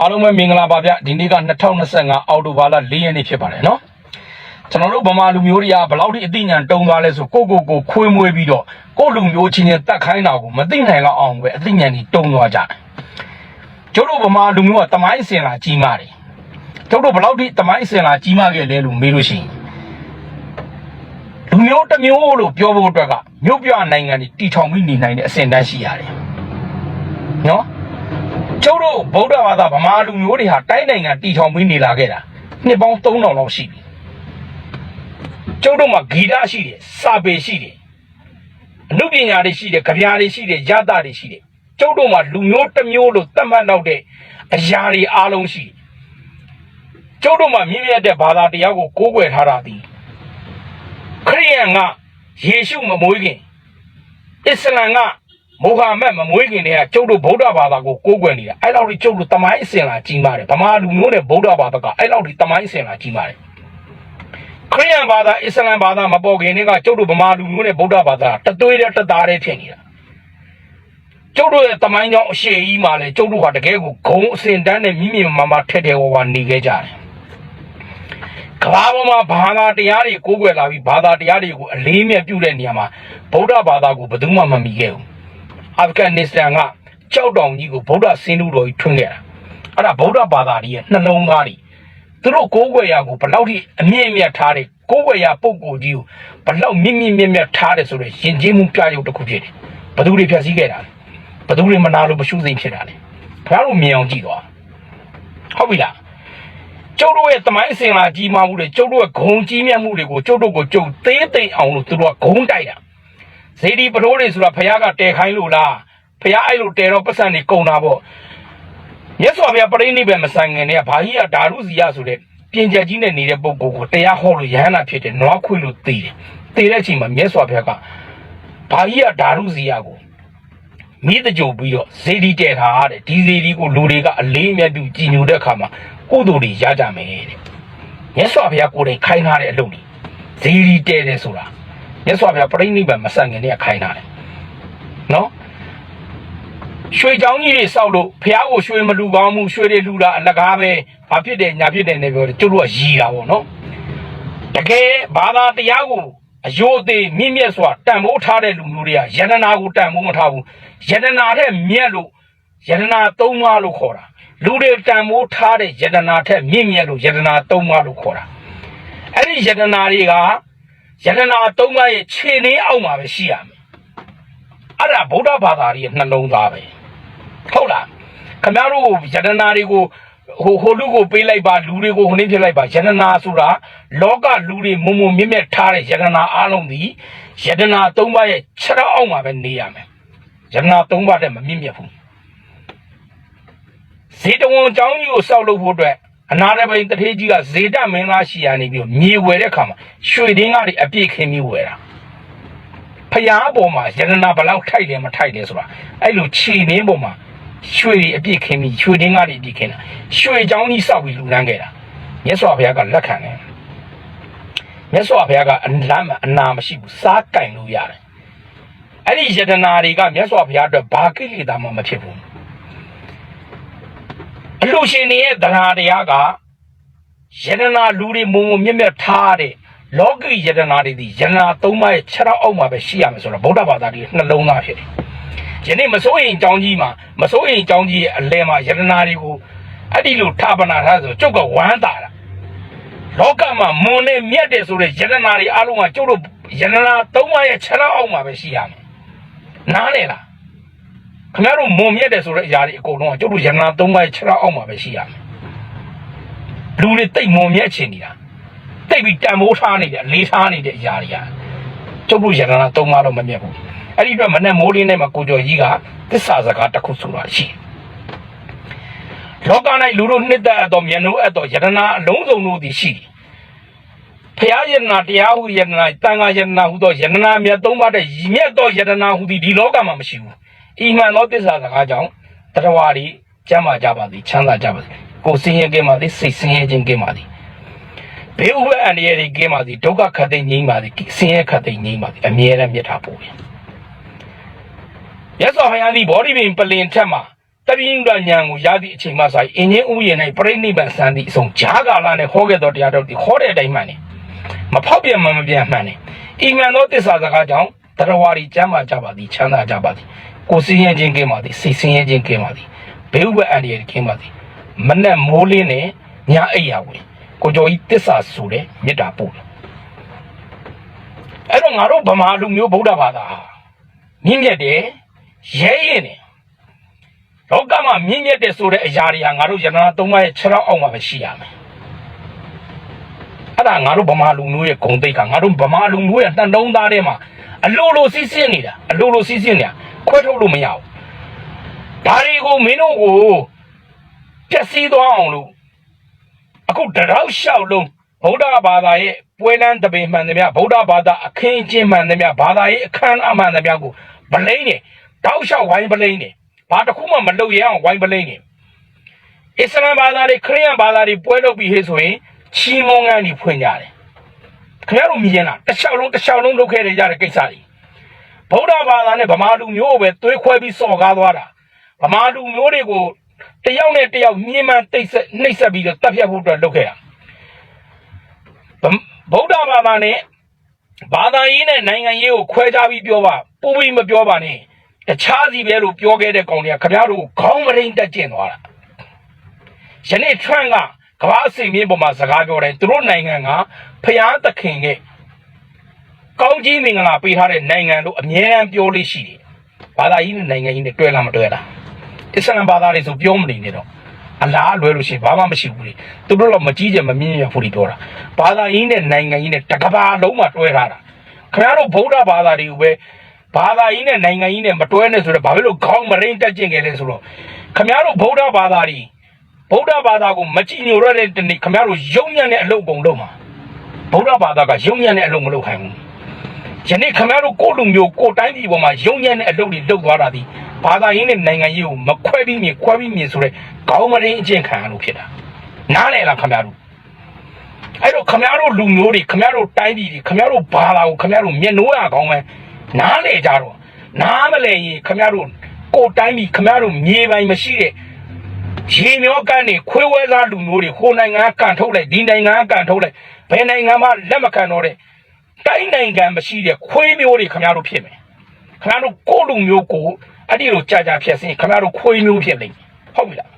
အားလုံးပဲမင်္ဂလာပါဗျဒီနေ့က2025အောက်တိုဘာလ4ရက်နေ့ဖြစ်ပါတယ်နော်ကျွန်တော်တို့ဗမာလူမျိုးတွေကဘယ်လောက်ထိအသိဉာဏ်တုံသွားလဲဆိုကိုကိုကိုခွေးမွေးပြီးတော့ကိုယ့်လူမျိုးချင်းချင်းတတ်ခိုင်းတာကိုမသိနိုင်တော့အောင်ပဲအသိဉာဏ်ကြီးတုံသွားကြတယ်ကျတို့ဗမာလူမျိုးကတမိုင်းစင်လာကြီးမာတယ်ကျတို့ဘယ်လောက်ထိတမိုင်းစင်လာကြီးမာခဲ့လဲလို့မေးလို့ရှိရင်လူမျိုးတစ်မျိုးလို့ပြောဖို့အတွက်ကမြို့ပြနိုင်ငံတွေတီထောင်ပြီးနေနိုင်တဲ့အဆင့်တန်းရှိရတယ်နော် ကျုပ်တို့ဗုဒ္ဓဘာသာဗမာလူမျိုးတွေဟာတိုင်းနိုင်ငံတည်ထောင်ပြီးနေလာခဲ့တာနှစ်ပေါင်း3000လောက်ရှိပြီကျုပ်တို့မှာဂီတရှိတယ်စာပေရှိတယ်အမှုပညာတွေရှိတယ်ကြပြာတွေရှိတယ်ရတတွေရှိတယ်ကျုပ်တို့မှာလူမျိုးတစ်မျိုးလို့သတ်မှတ်တော့တဲ့အရာတွေအားလုံးရှိတယ်ကျုပ်တို့မှာမြင့်မြတ်တဲ့ဘာသာတရားကိုကိုးကွယ်ထားတာဒီခရိယန်ကယေရှုမမွေးခင်အစ္စလမ်က မိုဟာမက်မမွေးခင်တည်းကကျုပ်တို့ဗုဒ္ဓဘာသာကိုကိုးကွယ်နေတာအဲ့လောက်ကြီးကျုပ်တို့တမိုင်းအစဉ်လာကြီးမာတယ်ဗမာလူမျိုးနဲ့ဗုဒ္ဓဘာသာကအဲ့လောက်ကြီးတမိုင်းအစဉ်လာကြီးမာတယ်ခရိယန်ဘာသာအစ္စလမ်ဘာသာမပေါ်ခင်တည်းကကျုပ်တို့ဗမာလူမျိုးနဲ့ဗုဒ္ဓဘာသာတသွေးတဲ့တသားတဲ့ဖြစ်နေတာကျုပ်တို့ရဲ့တမိုင်းကြောင့်အရှိကြီးမှာလဲကျုပ်တို့ဟာတကယ်ကိုဂုံအစဉ်တန်းနဲ့မိမိမမထက်တဲ့ဝဝနေခဲ့ကြတယ်ကဘာပေါ်မှာဘာသာတရားတွေကိုးကွယ်လာပြီးဘာသာတရားတွေကိုအလေးမြတ်ပြုတဲ့နေရာမှာဗုဒ္ဓဘာသာကိုဘယ်သူမှမမီခဲ့ဘူး အာဖဂန်နစ္စတန်ကကြောက်တောင်ကြီးကိုဗုဒ္ဓဆင်းလူတော်ကြီးထွန်းခဲ့တာအဲ့ဒါဗုဒ္ဓဘာသာကြီးရဲ့နှလုံးသားတွေသူတို့ကိုးကွယ်ရာကိုဘလောက်ထိအမြင့်အမြတ်ထားတယ်ကိုးကွယ်ရာပုံကိုယ်ကြီးကိုဘလောက်မြင့်မြင့်မြတ်မြတ်ထားတယ်ဆိုတော့ယဉ်ကျေးမှုပြရုပ်တစ်ခုဖြစ်တယ်ဘသူတွေဖြတ်စည်းခဲ့တာလဲဘသူတွေမနာလို့မရှုစိမ့်ဖြစ်တာလဲခင်ဗျားတို့မြင်အောင်ကြည့်သွားဟုတ်ပြီလားကျုပ်တို့ရဲ့တမိုင်းအစဉ်လာကြီးမားမှုတွေကျုပ်တို့ရဲ့ဂုံကြီးမြတ်မှုတွေကိုကျုပ်တို့ကိုကျုပ်သေးသိမ့်အောင်လို့သူတို့ကဂုံတိုက်တာ ဇေဒီပထိုးတွေဆိုတာဖះကတဲခိုင်းလို့လားဖះအဲ့လိုတဲတော့ပတ်စံနေကုန်တာပေါ့မြတ်စွာဘုရားပရိနိဗ္ဗာန်မဆိုင်ခင်တည်းကဘာကြီးကဓာရုစီယဆိုတဲ့ပြင်ချက်ကြီးနဲ့နေတဲ့ပုဂ္ဂိုလ်ကိုတရားဟောလို့ယဟန္တာဖြစ်တယ်နွားခွေလို့သိတယ်သိတဲ့အချိန်မှာမြတ်စွာဘုရားကဘာကြီးကဓာရုစီယကိုမိတကြိုပြီးတော့ဇေဒီတဲထားတဲ့ဒီဇေဒီကိုလူတွေကအလေးအမြတ်ပြုကြည်ညိုတဲ့အခါမှာကိုယ်တို့တွေရကြမယ်တဲ့မြတ်စွာဘုရားကိုယ်တိုင်ခိုင်းထားတဲ့အလုပ်တွေဇေဒီတဲတယ်ဆိုတာ မြတ်စွာဘုရားပြိဋိဘံမဆန့်ခင်တည်းကခိုင်းတာလေနော်ရွှေချောင်းကြီးတွေစောက်လို့ဘုရားကိုရွှေမလူကောင်းမှုရွှေတွေလူတာအလကားပဲဘာဖြစ်တယ်ညာဖြစ်တယ်နဲ့ပြောတယ်ကျုပ်တို့ကရီတာပေါ့နော်တကယ်ဘာသာတရားကိုအယိုးသေးမြင့်မြတ်စွာတန်ဖိုးထားတဲ့လူမျိုးတွေကယန္တနာကိုတန်ဖိုးမထားဘူးယန္တနာတဲ့မြတ်လို့ယန္တနာသုံးပါးလို့ခေါ်တာလူတွေတန်ဖိုးထားတဲ့ယန္တနာထက်မြင့်မြတ်လို့ယန္တနာသုံးပါးလို့ခေါ်တာအဲ့ဒီယန္တနာတွေက ယတနာသုံးပါးရဲ့ခြေနှင်းအောက်မှာပဲရှိရမယ်အဲ့ဒါဗုဒ္ဓဘာသာရဲ့နှလုံးသားပဲဟုတ်လားခင်ဗျားတို့ယတနာတွေကိုဟိုဟိုလူကိုပေးလိုက်ပါလူတွေကိုဟိုနှင်းဖြစ်လိုက်ပါယတနာဆိုတာလောကလူတွေမုံမုံမြင့်မြတ်ထားတဲ့ယတနာအလုံးဒီယတနာသုံးပါးရဲ့ခြေထောက်အောက်မှာပဲနေရမယ်ယတနာသုံးပါးတဲ့မမြင့်မြတ်ဘူးဇေတဝန်အကြောင်းကြီးကိုစောက်လုပ်ဖို့အတွက် အနာရပိန်တထေးကြီးကဇေတမင်းသားရှီယာနေပြီးမြေဝယ်တဲ့အခါမှာရွှေတင်းကားတွေအပြည့်ခင်းပြီးဝယ်တာဖျားပေါ်မှာယန္တနာဘလောက်ထိုက်လဲမထိုက်လဲဆိုတာအဲ့လိုခြေနှင်းပေါ်မှာရွှေတွေအပြည့်ခင်းပြီးရွှေတင်းကားတွေအပြည့်ခင်းတာရွှေချောင်းကြီးစောက်ပြီးလူလန်းခဲ့တာမြတ်စွာဘုရားကလက်ခံတယ်မြတ်စွာဘုရားကအလမ်းအနာမရှိဘူးစားကင်လို့ရတယ်အဲ့ဒီယတနာတွေကမြတ်စွာဘုရားအတွက်ဘာကိလေသာမှမဖြစ်ဘူး အလူရှင်တွေရဲ့တရားတရားကယတနာလူတွေမုံမုံမြက်မြက်ထားတဲ့လောကီယတနာတွေဒီယတနာသုံးပါးရဲ့ခြေထောက်အောက်မှာပဲရှိရမယ်ဆိုတော့ဗုဒ္ဓဘာသာတွေနှလုံးသားဖြစ်တယ်။ယနေ့မစိုးရင်အကြောင်းကြီးမှာမစိုးရင်အကြောင်းကြီးရဲ့အလဲမှာယတနာတွေကိုအဲ့ဒီလိုထာပနာထားဆိုကျုပ်ကဝမ်းတာတာလောကမှာမွန်နဲ့မြက်တယ်ဆိုတဲ့ယတနာတွေအလုံးကကျုပ်တို့ယတနာသုံးပါးရဲ့ခြေထောက်အောက်မှာပဲရှိရမယ်။နားလေလား ခင်ဗျားတို့မုံမြက်တယ်ဆိုတဲ့အရာတွေအကုန်လုံးကကျုပ်တို့ရတနာသုံးပါးခြေထောက်အောက်မှာပဲရှိရမယ်လူတွေတိတ်မုံမြက်ချင်နေတာတိတ်ပြီးတန်မိုးထားနေတယ်လေးထားနေတဲ့အရာတွေကကျုပ်တို့ရတနာသုံးပါးတော့မမြက်ဘူးအဲ့ဒီအတွက်မနဲ့မိုးလင်းနဲ့မှာကိုကျော်ကြီးကသစ္စာစကားတစ်ခုဆိုတာရှိတယ်လောက၌လူတို့နှစ်သက်အပ်သောမျက်နှာအပ်သောယတနာအလုံးစုံတို့သည်ရှိတယ်ဖရာယတနာတရားဟုယတနာတန်ခါယတနာဟုသောယတနာမြတ်သုံးပါးတဲ့မြတ်သောယတနာဟုသည်ဒီလောကမှာမရှိဘူး။ ဤမှန်သောတစ္ဆာစကားကြောင့်တရားဝါဒီကျမ်းမာကြပါသည်ချမ်းသာကြပါသည်ကိုယ်စင်းရဲကင်းပါသည်စိတ်စင်းရဲခြင်းကင်းပါသည်ဘေးဥပ္ပအန္တရာယ်တွေကင်းပါသည်ဒုက္ခခတ်သိမ်းငြိမ်းပါသည်ဆင်းရဲခတ်သိမ်းငြိမ်းပါသည်အမြဲတမ်းမြတ်တာပို့ပြန်။ရသော်ဟယသည်ဘောဓိပင်ပလင်ထက်မှာတပိဉ္ဒဉာဏ်ကိုရသည့်အချိန်မှဆိုရင်အင်းချင်းဥယျာဉ်၌ပြိဋိဘံစံသည့်အဆုံးဂျာကာလနဲ့ဟောခဲ့သောတရားတော်ဒီဟောတဲ့အတိုင်းမှန်တယ်မဖောက်ပြန်မှမပြန်မှန်တယ်အိမ်မှန်သောတစ္ဆာစကားကြောင့်တရဝါရီကျမ်းမာကြပါသည်ချမ်းသာကြပါသည် ကိုယ်စင်းရဲခြင်းကင်းပါသည်စိတ်စင်းရဲခြင်းကင်းပါသည်ဘေးဥပအန္တရာယ်ကင်းပါသည်မနဲ့မိုးလင်းနဲ့ညအိယာဝင်ကိုကျော်ဤတစ္ဆာဆိုတဲ့မေတ္တာပို့တယ်အဲ့တော့ငါတို့ဗမာလူမျိုးဗုဒ္ဓဘာသာဟာမြင့်မြတ်တယ်ရဲရင်တယ်လောကမှာမြင့်မြတ်တဲ့ဆိုတဲ့အရာတွေဟာငါတို့ယန္တနာသုံးပါးရဲ့ခြေထောက်အောက်မှာပဲရှိရမယ်အဲ့ဒါငါတို့ဗမာလူမျိုးရဲ့ဂုံတိတ်ကငါတို့ဗမာလူမျိုးရဲ့နှလုံးသားထဲမှာအလိုလိုစီးဆင်းနေတာအလိုလိုစီးဆင်းနေတာ ခွဲထုတ်လို့မရဘူးဒါတွေကိုမင်းတို့ကိုပျက်စီးသွားအောင်လို့အခုတရောက်လျှောက်လုံးဗုဒ္ဓဘာသာရဲ့ပွဲလန်းတပင်မှန်သမျှဗုဒ္ဓဘာသာအခင်းအကျင်းမှန်သမျှဘာသာရေးအခမ်းအမှန်သမျှကိုဗလိမ့်နေတောက်လျှောက်ဝိုင်းဗလိမ့်နေဘာတစ်ခုမှမလုပ်ရအောင်ဝိုင်းပလိမ့်နေအစ္စလာမ်ဘာသာတွေခရစ်ယာန်ဘာသာတွေပွဲလုပ်ပြီးဟေ့ဆိုရင်ချီးမွမ်းငန်းတွေဖွင့်ကြတယ်ခင်ဗျားတို့မြင်လားတစ်လျှောက်လုံးတစ်လျှောက်လုံးလုပ်ခဲ့ကြတဲ့ကိစ္စတွေ ဗုဒ္ဓဘာသာနဲ့ဗမာလူမျိုးကိုပဲသွေးခွဲပြီးစော်ကားသွားတာဗမာလူမျိုးတွေကိုတယောက်နဲ့တယောက်မြင်းမှန်တိတ်ဆက်နှိပ်ဆက်ပြီးတော့တပ်ဖြတ်ဖို့အတွက်လုပ်ခဲ့တာဗုဒ္ဓဘာသာနဲ့ဘာသာရေးနဲ့နိုင်ငံရေးကိုခွဲခြားပြီးပြောပါပူပြီးမပြောပါနဲ့တခြားစီပဲလို့ပြောခဲ့တဲ့ကောင်တွေကခင်ဗျားတို့ခေါင်းမရင်းတက်ကျင်သွားတာယနေ့ Trump ကကမ္ဘာအစီအမင်းပေါ်မှာစကားပြောတယ်သူတို့နိုင်ငံကဖျားသခင်ရဲ့ ကောင်းကြီးမင်္ဂလာပေးထားတဲ့နိုင်ငံလို့အမြဲတမ်းပြောလို့ရှိတယ်ဘာသာကြီးနဲ့နိုင်ငံကြီးနဲ့တွဲလာမတွဲလားအစ္စလာမ်ဘာသာတွေဆိုပြောမနေနဲ့တော့အလားလွဲလို့ရှိရင်ဘာမှမရှိဘူးလေသူတို့တော့မကြီးကြမမြင့်ရဘူးလို့ပြောတာဘာသာကြီးနဲ့နိုင်ငံကြီးနဲ့တကဘာလုံးမှာတွဲထားတာခင်ဗျားတို့ဗုဒ္ဓဘာသာတွေကိုပဲဘာသာကြီးနဲ့နိုင်ငံကြီးနဲ့မတွဲနဲ့ဆိုတော့ဘာဖြစ်လို့ခေါင်းမရင်းတက်ကျင်ခဲ့လဲဆိုတော့ခမရတို့ဗုဒ္ဓဘာသာတွေဗုဒ္ဓဘာသာကိုမကြည်ညိုရတဲ့တနေ့ခမရတို့ယုံညံ့တဲ့အလုပ်ကုန်လုပ်မှာဗုဒ္ဓဘာသာကယုံညံ့တဲ့အလုပ်မလုပ်ခိုင်းဘူး ယနေ့ခမရတို့ကိုယ့်လူမျိုးကိုယ်တိုင်းပြည်ပေါ်မှာယုံညံ့တဲ့အလုပ်တွေလုပ်သွားတာဒီဘာသာရေးနဲ့နိုင်ငံရေးကိုမခွဲပြီးမြင်ခွဲပြီးမြင်ဆိုတဲ့ခေါင်းမရင်းအကျင့်ခံရလို့ဖြစ်တာနားလည်လားခမရတို့အဲ့တော့ခမရတို့လူမျိုးတွေခမရတို့တိုင်းပြည်တွေခမရတို့ဘာသာကိုခမရတို့မျက်နှိုးရကောင်းမယ်နားလေကြတော့နားမလဲရင်ခမရတို့ကိုယ်တိုင်းပြီးခမရတို့မြေပိုင်မရှိတဲ့ရေမျောကန်နေခွေးဝဲသားလူမျိုးတွေဟိုနိုင်ငံကကန်ထုတ်လိုက်ဒီနိုင်ငံကကန်ထုတ်လိုက်ဘယ်နိုင်ငံမှလက်မခံတော့တဲ့ တိုင်းနိုင်ငံမရှိတဲ့ခွေးမျိုးတွေခမရတို့ဖြစ်မယ်ခမရတို့ကိုယ့်လူမျိုးကိုအဲ့ဒီလိုကြာကြာဖြစ်စင်ခမရတို့ခွေးမျိုးဖြစ်လိမ့်မယ်ဟုတ်ပြီလား